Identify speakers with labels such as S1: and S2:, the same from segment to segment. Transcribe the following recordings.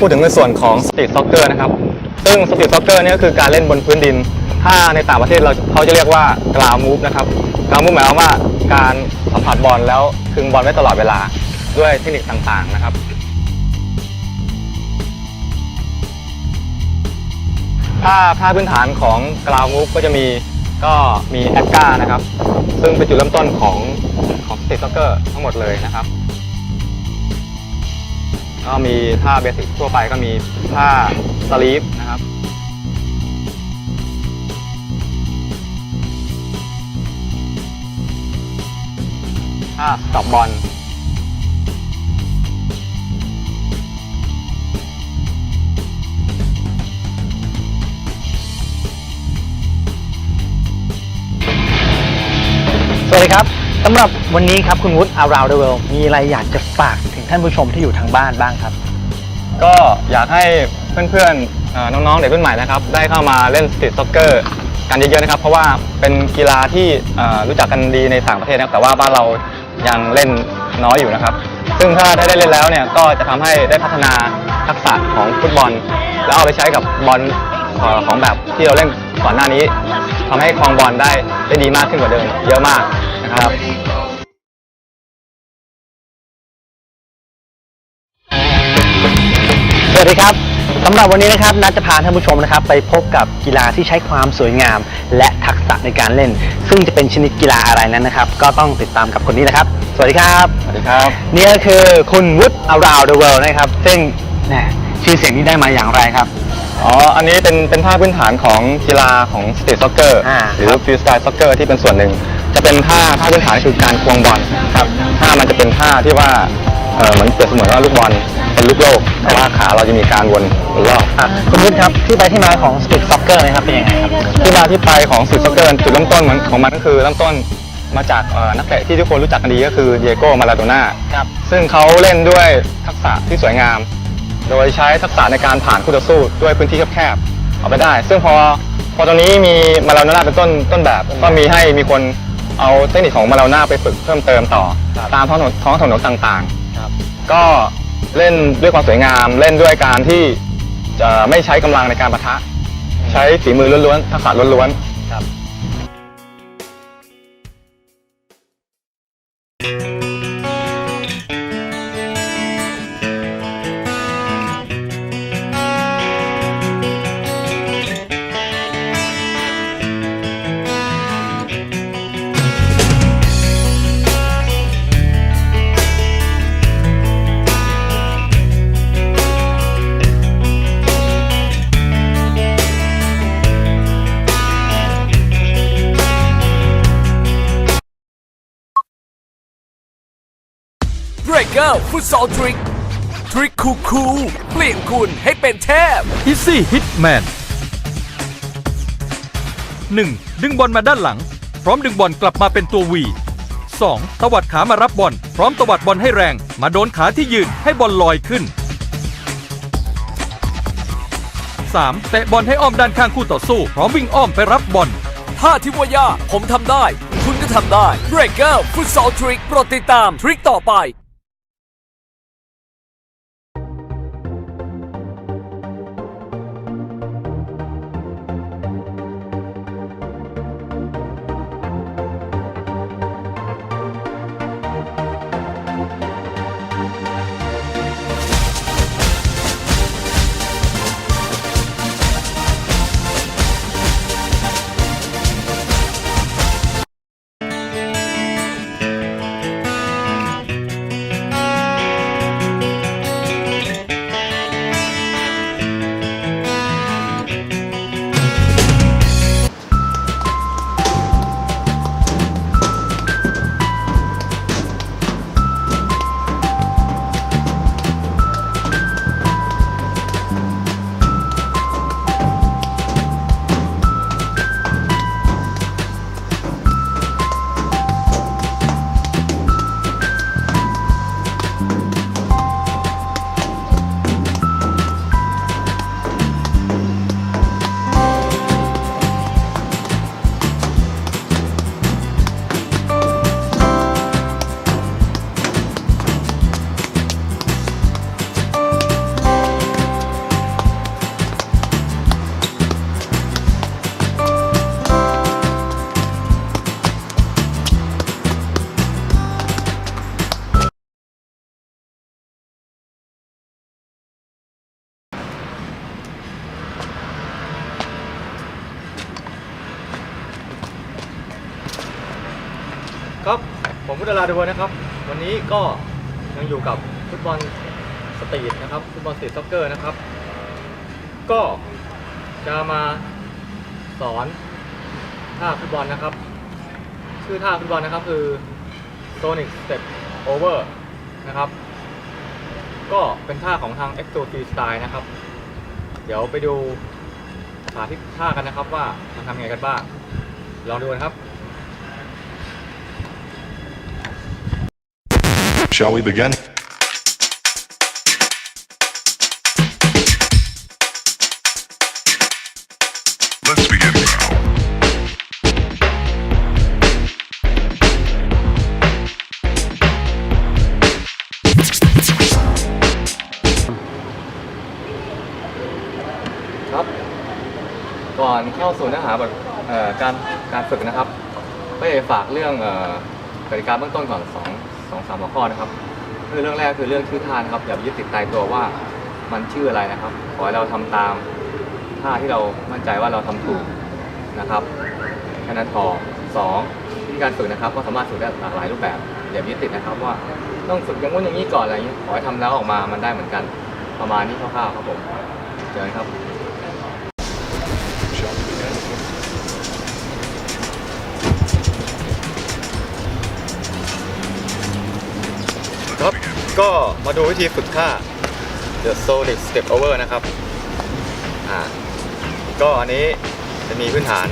S1: พูดถึงในส่วนของสตรีทซ็อกเกอร์นะครับซึ่งสตรีทซ็อกเกอร์นี่ก็คือการเล่นบนพื้นดิน ถ้าในต่างประเทศเราเขาจะเรียกว่ากราวมูฟนะครับกราวมูฟหมายความว่าการสัมผัสบอลแล้วคึงบอลไว้ตลอดเวลาด้วยเทคนิคต่างๆนะครับถ้าท่าพื้นฐานของกราวมูฟก็จะมีก็มีแอดกานะครับ ซึ่งเป็นจุดเริ่มต้นของของสตรีทซ็อกเกอร์ทั้งหมดเลยนะครับ ก็มีท่าเบสิกทั่วไปก็มีท่าสลีปนะครับท่าสต็อปบอล
S2: สวัสดีครับสำหรับวันนี้ครับคุณวุฒิ around the world มีอะไรอยากจะฝาก ท่านผู้ชมที่อยู่ทางบ้านบ้างครับ
S1: ก็อยากให้เพื่อนๆเอ่อน้องๆเด็กรุ่นใหม่นะครับได้เข้ามาเล่นสตรีทซ็อกเกอร์กันเยอะๆนะครับเพราะว่าเป็นกีฬาที่เอ่อรู้จักกันดีในต่างประเทศนะครับแต่ว่าบ้านเรายังเล่นน้อยอยู่นะครับ ซึ่งถ้าได้เล่นแล้วเนี่ยก็จะทำให้ได้พัฒนาทักษะของฟุตบอล แล้วเอาไปใช้กับบอลเอ่อของแบบที่เราเล่นก่อนหน้านี้ทำให้ครองบอลได้ได้ดีมากขึ้นกว่าเดิมเยอะมากนะครับ
S2: วัสดีครับสำหรับวันนี้นะครับนัดจะพาท่านผู้ชมนะครับ ไปพบกับกีฬาที่ใช้ความสวยงาม และทักษะในการเล่น ซึ่งจะเป็นชนิดกีฬาอะไรนั้นนะครับ ก็ต้องติดตามกับคนนี้นะครับ สวัสดีครับ
S1: สวัสดีครับ
S2: นี่ก็คือคุณวุฒิ around the world นะครับ ซึ่งแหมชื่อเสียงนี้ได้มาอย่างไรครับ
S1: อ๋อ อันนี้เป็นเป็นท่าพื้นฐานของกีฬาของสตรีทซ็อกเกอร์
S2: อ่า
S1: หรือฟรีสไตล์ซ็อกเกอร์ที่เป็นส่วนหนึ่ง จะเป็นท่าท่าพื้นฐานคือการควงบอลครับท่ามันจะเป็นท่าที่ว่า เออเหมือนเปรียบเสมือนว่าลูกบอลเป็นลูกโลก แต่ว่าขาเราจะมีการวนรอบ
S2: อะคุณวุฒิครับที่ไปที่มาของ street soccer นะครับเป็นยังไงครับ
S1: ที่มาที่ไปของสตรีทซ็อกเกอร์จุดเริ่มต้นมันของมันก็คือเริ่มต้นมาจากเอ่อนักเตะที่ทุกคนรู้จักกันดีก็คือเดียโก้มาลาโดน่า
S2: ครับ
S1: ซึ่งเขาเล่นด้วยทักษะที่สวยงาม โดยใช้ทักษะในการผ่านคู่ต่อสู้ด้วยพื้นที่แคบๆเอาไปได้ ซึ่งพอพอตรงนี้มีมาลาโดน่าเป็นต้นต้นแบบ ก็มีให้มีคนเอาเทคนิคของมาลาโดน่าไปฝึกเพิ่มเติมต่อ
S2: ครับ
S1: ตามท้องถนนท้องถนนต่าง
S2: ครับ
S1: ๆ ก็เล่นด้วยความสวยงามเล่นด้วยการที่จะไม่ใช้กำลังในการปะทะ ใช้ฝีมือล้วนๆทักษะล้วนๆ
S2: ครับ
S3: Breaker ฟุตซอลทริกทริกคูคูลๆเปลี่ยนคุณให้เป็นเทพ
S4: Easy Hitman 1. ดึงบอลมาด้านหลัง พร้อมดึงบอลกลับมาเป็นตัว V 2. ตวัดขามารับบอล พร้อมตวัดบอลให้แรง มาโดนขาที่ยืนให้บอลลอยขึ้น 3. เตะบอลให้อ้อมด้านข้างคู่ต่อสู้ พร้อมวิ่งอ้อมไปรับบอล
S3: ถ้าที่ว่ายากผมทำได้ คุณก็ทำได้ Breaker ฟุตซอลทริกโปรดติดตามทริกต่อไป
S5: ผมพุทธราดวนนะครับ วันนี้ก็ยังอยู่กับฟุตบอลสตรีทนะครับฟุตบอลสตรีทซ็อกเกอร์นะครับ ก็จะมาสอนท่าฟุตบอลนะครับ ชื่อท่าฟุตบอลนะครับคือ Sonic Step Over นะครับ ก็เป็นท่าของทาง Exo Freestyle นะครับ เดี๋ยวไปดูสาธิตท่ากันนะครับว่ามันทำยังไงกันบ้าง ลองดูกันครับ
S6: Shall we begin? Let's begin now.
S5: ครับ ก่อนเข้าสู่เนื้อหาบทเอ่อการการฝึกนะครับก็อยากจะฝากเรื่องเอ่อกติกาเบื้องต้นก่อนสองามหัวข้อนะครับคือเรื่องแรกคือเรื่องชื่อท่านะครับอย่าไปยึดติดตายตัวว่ามันชื่ออะไรนะครับ ขอให้เราทำตามท่าที่เรามั่นใจว่าเราทำถูกนะครับแค่นั้นพอสองวิธีการฝึกนะครับก็สามารถฝึกได้หลากหลายรูปแบบอย่าไปยึดติดนะครับว่าต้องฝึกอย่างนู้นอย่างนี้ก่อนอะไรอย่างนี้ขอให้ทำแล้วออกมามันได้เหมือนกัน ประมาณนี้คร่าวๆครับผมเจอกันครับ ครับ ก็มาดูวิธีฝึกท่า The Sonic Step Over นะครับอ่าก็อันนี้จะมีพื้นฐาน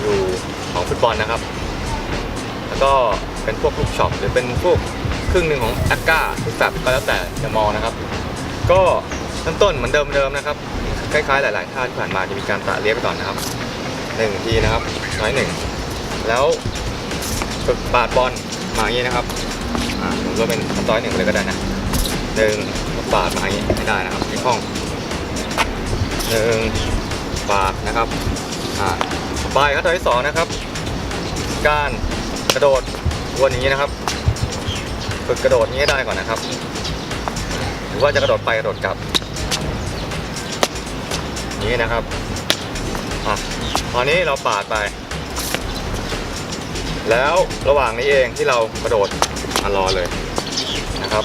S5: อยู่ของฟุตบอลนะครับ แล้วก็เป็นพวกลูกช็อปหรือเป็นพวกครึ่งหนึ่งของแอคก้าทุกแบบก็แล้วแต่จะมองนะครับ ก็เริ่มต้นเหมือนเดิมๆนะครับ คล้ายๆหลาย ๆ ท่าที่ผ่านมาจะมีการตะเลียไปก่อนนะครับหนึ่งทีนะครับน้อยหนึ่งแล้วฝึกปาดบอลมาอย่างนี้นะครับาผมก็เป็นสตอยหนึ่งเลยก็ได้นะหนึ่งปาดมาอย่างนี้ไม่ได้นะครับที่ห้องหนึ่งปาดนะครับอ่าไปขั้นตอนที่สองนะครับ การกระโดดวนอย่างนี้นะครับฝึกกระโดดนี้ให้ได้ก่อนนะครับ หรือว่าจะกระโดดไปกระโดดกลับนี้นะครับอะตอนนี้เราปาดไป แล้วระหว่างนี้เองที่เรากระโดด มารอเลยนะครับ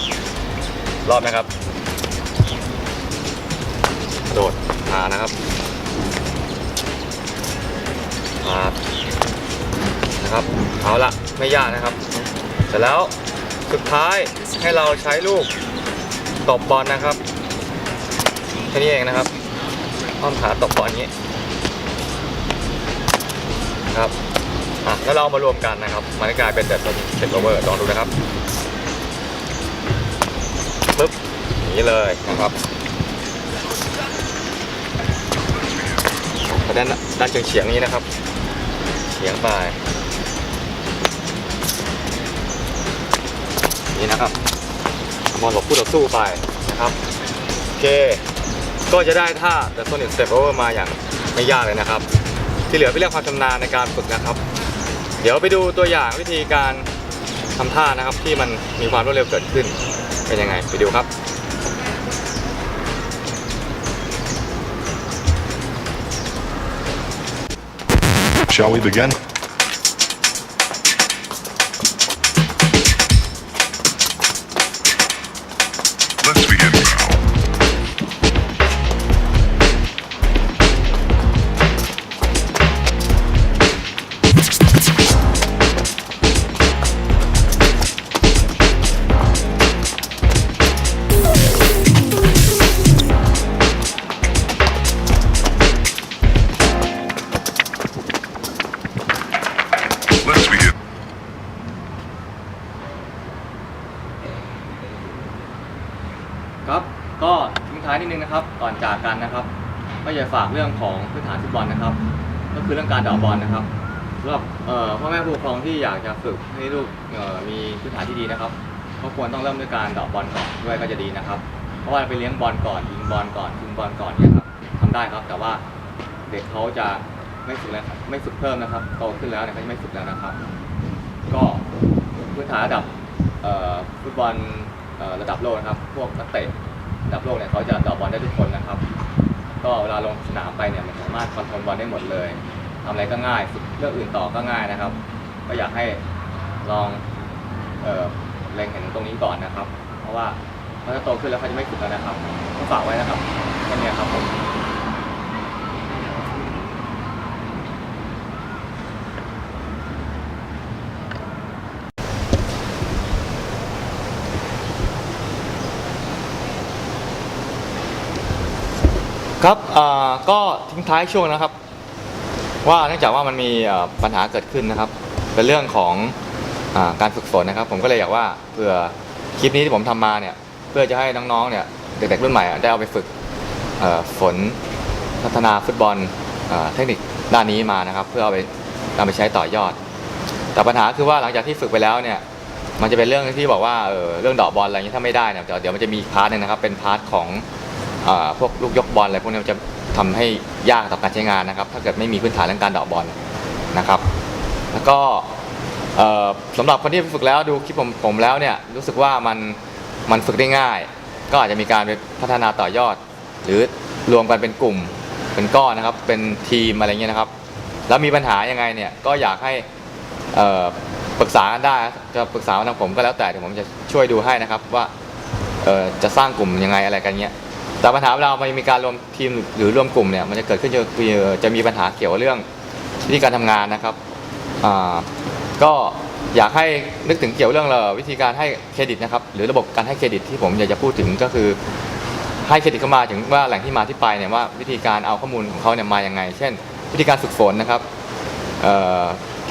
S5: รอบนะครับกระโดดมานะครับปานะครับเอาละไม่ยากนะครับเสร็จแล้วสุดท้ายให้เราใช้ลูกตบบอลนะครับแค่นี้เองนะครับอ้อมขาตบบอลอย่างนี้ครับ อะแล้วเราเอามารวมกันนะครับ มันก็กลายเป็นแบบเซ็ตโอเวอร์ลองดูนะครับปึ๊บอย่างนี้เลยนะครับด้านด้านเฉียงเฉียงๆนี้นะครับเฉียงไปนี่นะครับมองหลบคู่ต่อสู้ไปนะครับโอเค ก็จะได้ท่า The Sonic Step Over มาอย่างไม่ยากเลยนะครับ ที่เหลือเป็นเรื่องความชำนาญในการฝึกนะครับ เดี๋ยวไปดูตัวอย่างวิธีการทำท่านะครับ ที่มันมีความรวดเร็วเกิดขึ้นเป็นยังไงไปดูครับ
S6: Shall we begin?
S5: ก็อย่าฝากเรื่องของพื้นฐานฟุตบอลนะครับ ก็คือเรื่องการเดาบอลนะครับสำหรับพ่อแม่ผู้ปกครองที่อยากจะฝึกให้ลูกมีพื้นฐานที่ดีนะครับก็ควรต้องเริ่มด้วยการเดาบอลก่อนด้วยก็จะดีนะครับ เพราะว่าไปเลี้ยงบอลก่อนยิงบอลก่อนยิงบอลก่อนเนี่ยครับทำได้ครับ แต่ว่าเด็กเขาจะไม่ฝึกแล้วไม่ฝึกเพิ่มนะครับโตขึ้นแล้วเนี่ยเขาจะไม่ฝึกแล้วนะครับ ก็พื้นฐานระดับฟุตบอลระดับโลกนะครับ พวกนักเตะระดับโลกเนี่ยเขาจะเดาบอลได้ทุกคนนะ ลาลงสนามไปเนี่ยมันสามารถคอนโทรลบอลได้หมดเลยทำอะไรก็ง่ายฝึกเรื่องอื่นต่อก็ง่ายนะครับ ก็อยากให้ลองเออเล็งเห็นตรงนี้ก่อนนะครับ เพราะว่าเขาจะโตขึ้นแล้วเขาจะไม่ฝึกแล้วนะครับก็ฝากไว้นะครับแค่นี้ครับผม ครับอ่าก็ทิ้งท้ายช่วงนะครับ ว่าเนื่องจากว่ามันมีปัญหาเกิดขึ้นนะครับ เป็นเรื่องของอาการฝึกฝนนะครับ ผมก็เลยอยากว่าเผื่อคลิปนี้ที่ผมทำมาเนี่ยเพื่อจะให้น้องๆเนี่ยเด็กๆรุ่นใหม่ได้เอาไปฝึกฝนพัฒนาฟุตบอลเทคนิคด้านนี้มานะครับ เพื่อเอาไปนำไปใช้ต่อยอด แต่ปัญหาคือว่าหลังจากที่ฝึกไปแล้วเนี่ยมันจะเป็นเรื่องที่บอกว่าเออเรื่องดอกบอลอะไรอย่างนี้ถ้าไม่ได้เนี่ยเดี๋ยวเดี๋ยวมันจะมีพาร์ทนึงนะครับเป็นพาร์ทของ พวกลูกยกบอลอะไรพวกนี้มันจะทำให้ยากต่อการใช้งานนะครับ ถ้าเกิดไม่มีพื้นฐานเรื่องการเดอกบอลนะครับ แล้วก็เอ่อสำหรับคนที่ฝึกแล้วดูคลิปผมผมแล้วเนี่ยรู้สึกว่ามันมันฝึกได้ง่าย ก็อาจจะมีการไปพัฒนาต่อยอด หรือรวมกันเป็นกลุ่มเป็นก้อนนะครับ เป็นทีมอะไรเงี้ยนะครับ แล้วมีปัญหายังไงเนี่ยก็อยากให้ปรึกษากันได้จะปรึกษาทางผมก็แล้วแต่เดี๋ยวผมจะช่วยดูให้นะครับว่าจะสร้างกลุ่มยังไงอะไรกันเงี้ย แต่ปัญหาเวลามันมีการรวมทีมหรือรวมกลุ่มเนี่ยมันจะเกิดขึ้นจะจะมีปัญหาเกี่ยวกับเรื่องวิธีการทำงานนะครับอ่าก็อยากให้นึกถึงเกี่ยวเรื่องเวิธีการให้เครดิตนะครับหรือระบบการให้เครดิตที่ผมอยากจะพูดถึงก็คือ ให้เครดิตเข้ามาถึงว่าแหล่งที่มาที่ไปเนี่ยว่าวิธีการเอาข้อมูลของเขาเนี่ยมาอยังไง เช่น วิธีการฝึกฝนนะครับ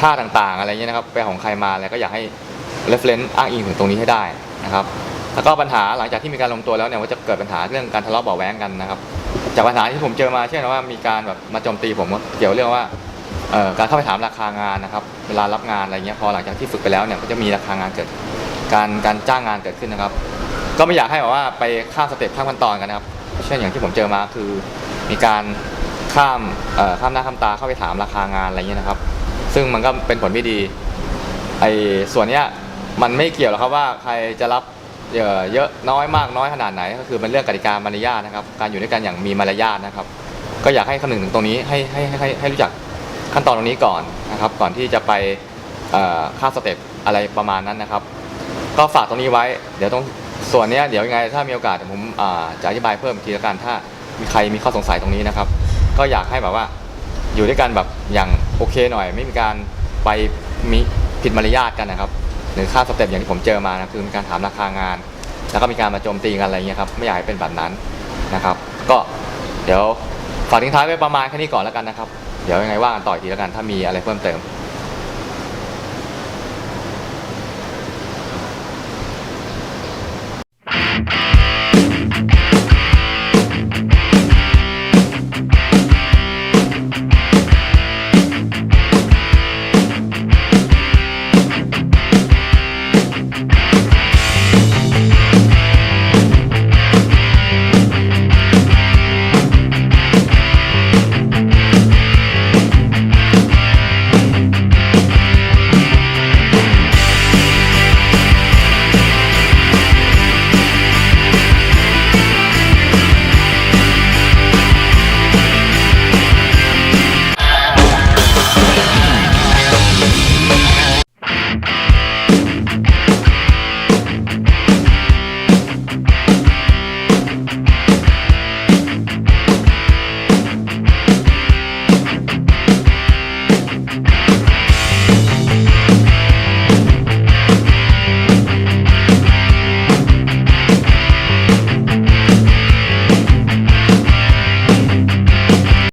S5: ท่าต่างๆอะไรเงี้ยนะครับไปของใครมาอะไรก็อยากให้ reference อ้างอิงถึงตรงนี้ให้ได้นะครับ แล้วก็ปัญหาหลังจากที่มีการลงตัวแล้วเนี่ยว่าจะเกิดปัญหาเรื่องการทะเลาะเบาะแว้งกันนะครับ จากปัญหาที่ผมเจอมาเช่นว่ามีการแบบมาโจมตีผมเกี่ยวเรื่องว่าการเข้าไปถามราคางานนะครับเวลารับงานอะไรเงี้ยพอหลังจากที่ฝึกไปแล้วเนี่ยก็จะมีราคางานเกิดการการจ้างงานเกิดขึ้นนะครับ ก็ไม่อยากให้แบบว่าไปข้ามสเต็ปข้ามขั้นตอนกันนะครับ เช่นอย่างที่ผมเจอมาคือ มีการข้ามข้ามหน้าข้ามตาเข้าไปถามราคางานอะไรเงี้ยนะครับ ซึ่งมันก็เป็นผลไม่ดีไอ้ส่วนเนี้ยมันไม่เกี่ยวหรอกครับว่าใครจะรับ เอ่อเยอะน้อยมากน้อยขนาดไหน ก็คือเป็นเรื่องกติกามารยาทนะครับ การอยู่ด้วยกันอย่างมีมารยาทนะครับ ก็อยากให้คำนึงถึงตรงนี้ให้ให้ให้ให้ให้รู้จักขั้นตอนตรงนี้ก่อนนะครับ ก่อนที่จะไปเอ่อข้ามสเต็ปอะไรประมาณนั้นนะครับ ก็ฝากตรงนี้ไว้ เดี๋ยวตรงส่วนเนี้ยเดี๋ยวยังไงถ้ามีโอกาสเดี๋ยวผมอ่าจะอธิบายเพิ่มอีกทีละกันถ้ามีใครมีข้อสงสัยตรงนี้นะครับ ก็อยากให้แบบว่าอยู่ด้วยกันแบบอย่างโอเคหน่อย ไม่มีการไปมีผิดมารยาทกันนะครับ หรือค่าสเต็ปอย่างที่ผมเจอมานะคือมีการถามราคางาน แล้วก็มีการมาโจมตีกันอะไรเงี้ยครับไม่อยากให้เป็นแบบนั้นนะครับ ก็เดี๋ยวฝากทิ้งท้ายไว้ประมาณแค่นี้ก่อนแล้วกันนะครับ เดี๋ยวยังไงว่ากันต่ออีกทีแล้วกันถ้ามีอะไรเพิ่มเติม